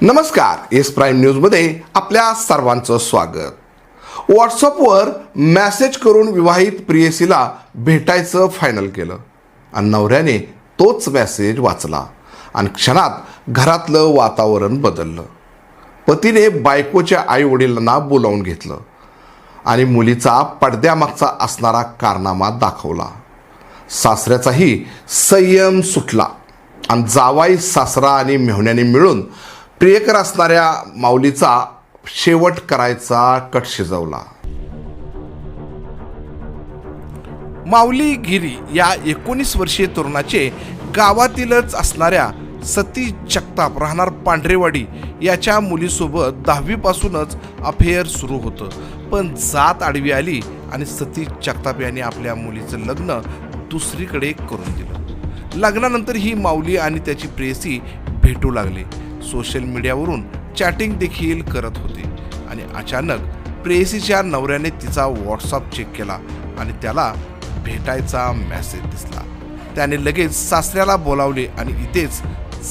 नमस्कार S prime न्यूजमध्ये आपल्या सर्वांचं स्वागत. व्हॉट्सअपवर मेसेज करून विवाहित प्रियसीला भेटायचं फायनल केलं. आणि नवऱ्याने तोच मेसेज वाचला आणि क्षणात घरातलं वातावरण बदललं. पतीने बायकोच्या आई वडिलांना बोलावून घेतलं आणि मुलीचा पडद्यामागचा असणारा कारनामा दाखवला. सासऱ्याचाही संयम सुटला आणि जावाई सासरा आणि मेहुण्याने मिळून प्रियकर असणाऱ्या माऊलीचा शेवट करायचा कट शिजवला. माऊली गिरी या एकोणीस वर्षीय तरुणाचे गावातीलच असणाऱ्या सती जगताप राहणार पांढरेवाडी याच्या मुलीसोबत दहावीपासूनच अफेअर सुरू होतं. पण जात आडवी आली आणि सती जगताप यांनी आपल्या मुलीचं लग्न दुसरीकडे करून दिलं. लग्नानंतर ही माऊली आणि त्याची प्रेयसी भेटू लागले. सोशल मीडियावरून चॅटिंग देखील करत होते. आणि अचानक प्रेयसीच्या नवऱ्याने तिचा व्हॉट्सअप चेक केला आणि त्याला भेटायचा मेसेज दिसला. त्याने लगेच सासऱ्याला बोलावले आणि इथेच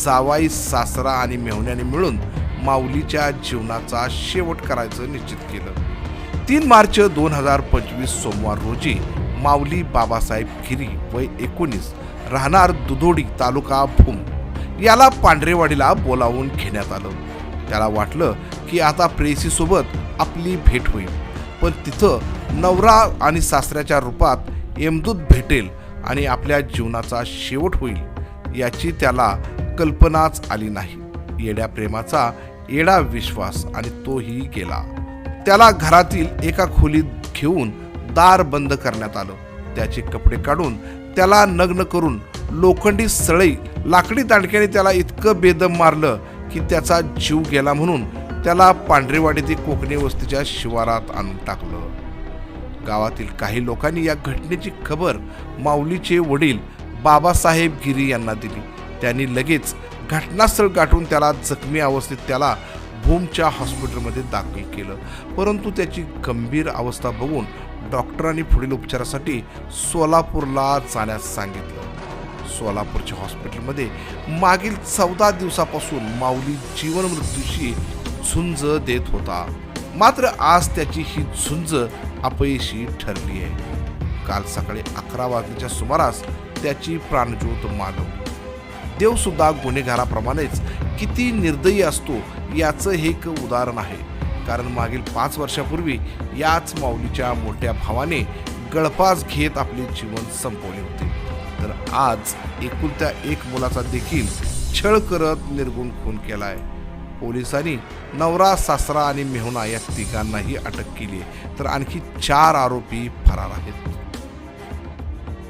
जावाई सासरा आणि मेहुण्याने मिळून माऊलीच्या जीवनाचा शेवट करायचं निश्चित केलं. तीन मार्च दोन हजार पंचवीस सोमवार रोजी माऊली बाबासाहेब गिरी वय एकोणीस राहणार दुधोडी तालुका भूम याला पांढरेवाडीला बोलावून घेण्यात आलं. त्याला वाटलं की आता प्रेयसीसोबत आपली भेट होईल. पण तिथं नवरा आणि सासऱ्याच्या रूपात यमदूत भेटेल आणि आपल्या जीवनाचा शेवट होईल याची त्याला कल्पनाच आली नाही. येड्या प्रेमाचा येडा विश्वास आणि तोही गेला. त्याला घरातील एका खोलीत घेऊन दार बंद करण्यात आलं. त्याचे कपडे काढून त्याला नग्न करून लोखंडी सळई लाकडी दांडक्याने त्याला इतकं बेदम मारलं की त्याचा जीव गेला म्हणून त्याला पांढरेवाडीतील कोकणी वस्तीच्या शिवारात आणून टाकलं. गावातील काही लोकांनी या घटनेची खबर माऊलीचे वडील बाबासाहेब गिरी यांना दिली. त्यांनी लगेच घटनास्थळ गाठून त्याला जखमी अवस्थेत त्याला भूमच्या हॉस्पिटलमध्ये दाखल केलं. परंतु त्याची गंभीर अवस्था बघून डॉक्टरांनी पुढील उपचारासाठी सोलापूरला जाण्यास सांगितलं. सोलापूरच्या हॉस्पिटलमध्ये मागील चौदा दिवसापासून माऊली जीवन मृत्यूशी झुंज देत होता. मात्र आज त्याची ही झुंज अपयशी ठरली आहे. काल सकाळी अकरा वाजण्याच्या सुमारास त्याची प्राणज्योत मानव. देव सुद्धा गुन्हेगाराप्रमाणेच किती निर्दयी असतो याचं हे एक उदाहरण आहे. कारण मागील पाच वर्षापूर्वी याच माऊलीच्या मोठ्या भावाने गळफास घेत आपले जीवन संपवले होते. तर आज एकुलत्या एक मुलाचा देखील छळ करत निर्गुण खून केलाय. पोलिसांनी नवरा सासरा आणि मेहुणा या तिघांनाही अटक केली आहे तर आणखी चार आरोपी फरार आहेत.